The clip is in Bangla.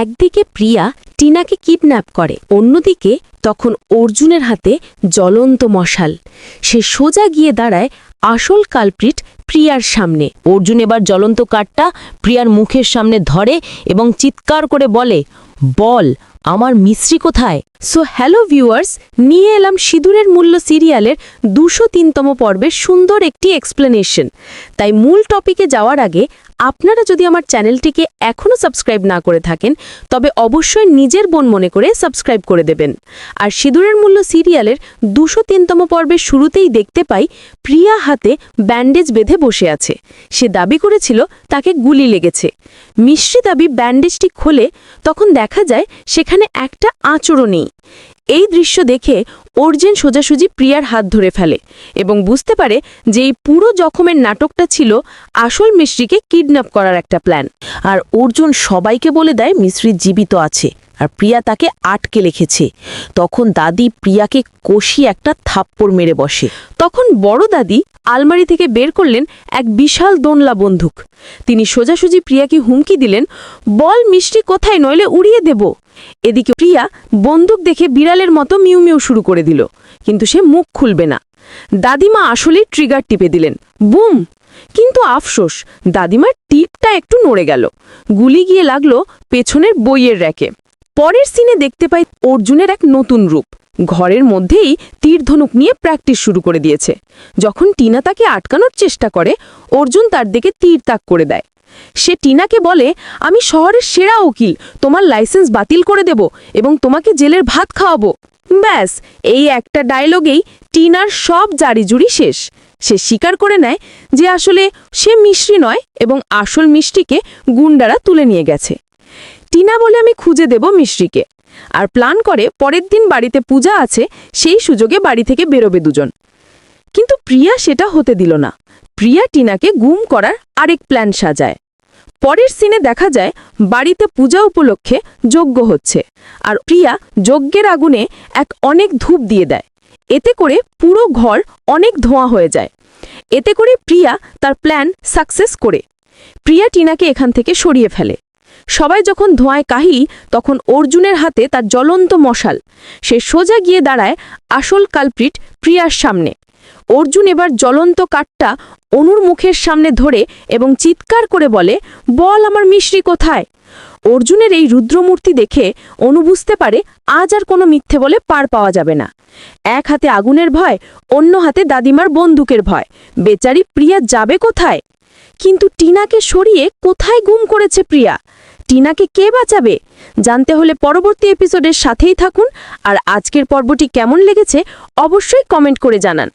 একদিকে প্রিয়া টিনাকে কিডন্যাপ করে, অন্যদিকে তখন অর্জুনের হাতে জ্বলন্ত মশাল। সে সোজা গিয়ে দাঁড়ায় আসল কালপ্রিট প্রিয়ার সামনে। অর্জুন এবার জ্বলন্ত কাঠটা প্রিয়ার মুখের সামনে ধরে এবং চিৎকার করে বলে, বল আমার মিশ্রি কোথায়? সো হ্যালো ভিউয়ার্স নিয়ে এলাম সিঁদুরের মূল্য সিরিয়ালের দুশো তিনতম পর্বের সুন্দর একটি এক্সপ্লেনেশন তাই মূল টপিকে যাওয়ার আগে, আপনারা যদি আমার চ্যানেলটিকে এখনও সাবস্ক্রাইব না করে থাকেন, তবে অবশ্যই নিজের বোন মনে করে সাবস্ক্রাইব করে দেবেন। আর সিঁদুরের মূল্য সিরিয়ালের দুশো তিনতম পর্বের শুরুতেই দেখতে পাই প্রিয়া হাতে ব্যান্ডেজ বেঁধে বসে আছে। সে দাবি করেছিল, তাকে গুলি লেগেছে। মিশ্রি দাবি ব্যান্ডেজটি খোলে তখন দেখা যায় সেখানে একটা আঁচড়ও নেই। এই দৃশ্য দেখে অর্জুন সোজাসুজি প্রিয়ার হাত ধরে ফেলে এবং বুঝতে পারে যে এই পুরো জখমের নাটকটা ছিল আসল মিশ্রিকে কিডন্যাপ করার একটা প্ল্যান। আর অর্জুন সবাইকে বলে দেয় মিশ্রি জীবিত আছে আর প্রিয়া তাকে আটকে রেখেছে। তখন দাদি প্রিয়াকে কষি একটা থাপ্পড় মেরে বসে। তখন বড় দাদি আলমারি থেকে বের করলেন এক বিশাল দোনলা বন্দুক। তিনি সোজাসুজি প্রিয়াকে হুমকি দিলেন, বল মিষ্টি কোথায় নইলে উড়িয়ে দেব? এদিকে প্রিয়া বন্দুক দেখে বিড়ালের মতো মিউ মিউ শুরু করে দিল, কিন্তু সে মুখ খুলবে না। দাদিমা আসলেই ট্রিগার টিপে দিলেন। বুম! কিন্তু আফসোস, দাদিমার টিপটা একটু নড়ে গেল। গুলি গিয়ে লাগল পেছনের বইয়ের র্যাকে। পরের সিনে দেখতে পাই অর্জুনের এক নতুন রূপ। ঘরের মধ্যেই তীরধনুক নিয়ে প্র্যাকটিস শুরু করে দিয়েছে। যখন টিনা তাকে আটকানোর চেষ্টা করে, অর্জুন তার দিকে তীর তাক করে দেয়। সে টিনাকে বলে, আমি শহরের সেরা উকিল, তোমার লাইসেন্স বাতিল করে দেব এবং তোমাকে জেলের ভাত খাওয়াবো। ব্যাস, এই একটা ডায়লগেই টিনার সব জারিজুরি শেষ। সে স্বীকার করে নেয় যে আসলে সে মিষ্টি নয় এবং আসল মিষ্টিকে গুন্ডারা তুলে নিয়ে গেছে। টিনা বলে, আমি খুঁজে দেব মিষ্টিকে। আর প্ল্যান করে, পরের দিন বাড়িতে পূজা আছে, সেই সুযোগে বাড়ি থেকে বেরোবে দুজন। কিন্তু প্রিয়া সেটা হতে দিল না। প্রিয়া টিনাকে গুম করার আরেক প্ল্যান সাজায়। পরের সিনে দেখা যায় বাড়িতে পূজা উপলক্ষে যজ্ঞ হচ্ছে আর প্রিয়া যজ্ঞের আগুনে এক অনেক ধূপ দিয়ে দেয়। এতে করে পুরো ঘর অনেক ধোঁয়া হয়ে যায়। এতে করে প্রিয়া তার প্ল্যান সাকসেস করে। প্রিয়া টিনাকে এখান থেকে সরিয়ে ফেলে। সবাই যখন ধোঁয়ায় কাহিল, তখন অর্জুনের হাতে তার জ্বলন্ত মশাল। সে সোজা গিয়ে দাঁড়ায় আসল কালপ্রিট প্রিয়ার সামনে। অর্জুন এবার জ্বলন্ত কাঠটা অনুর মুখের সামনে ধরে এবং চিৎকার করে বলে, বল আমার মিশ্রি কোথায়? অর্জুনের এই রুদ্রমূর্তি দেখে অনু বুঝতে পারে আজ আর কোনো মিথ্যে বলে পার পাওয়া যাবে না। এক হাতে আগুনের ভয়, অন্য হাতে দাদিমার বন্দুকের ভয়। বেচারি, প্রিয়া যাবে কোথায়? কিন্তু টিনাকে সরিয়ে কোথায় গুম করেছে প্রিয়া? টিনাকে কে বাঁচাবে? জানতে হলে পরবর্তী এপিসোডের সাথেই থাকুন, আর আজকের পর্বটি কেমন লেগেছে অবশ্যই কমেন্ট করে জানান।